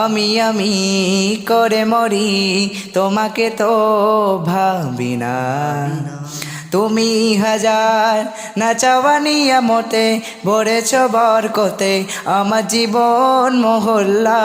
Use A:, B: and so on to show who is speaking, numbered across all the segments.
A: আমি আমি করে মরি, তোমাকে তো ভাবি না। তুমি হাজার না চাওয়ানিয়া মতে ভরেছ বরকতে আমার জীবন মহল্লা।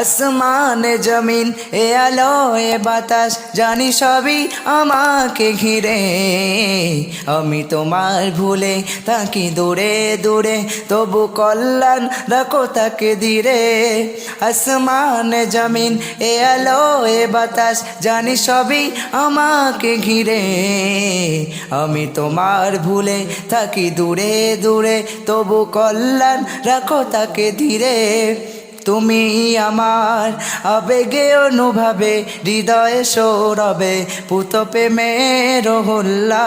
A: আসমান জমিন, এ আলো এ বাতাস, জানি সবই আমাকে ঘিরে। আমি তোমার ভুলে তাকি দূরে দূরে, তবু কল্যাণ রাখো তাকে ধীরে। আসমান জমিন, এ আলো এ বাতাস, জানি সবই আমাকে ঘিরে। আমি তোমার ভুলে থাকি দূরে দূরে, তবু কল্যাণ রাখো তাকে ধীরে। তুমি আমার আবেগে অনুভাবে হৃদয়ে সৌরবে পুত প্রেমের হল্লা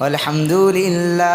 A: আলহামদুলিল্লাহ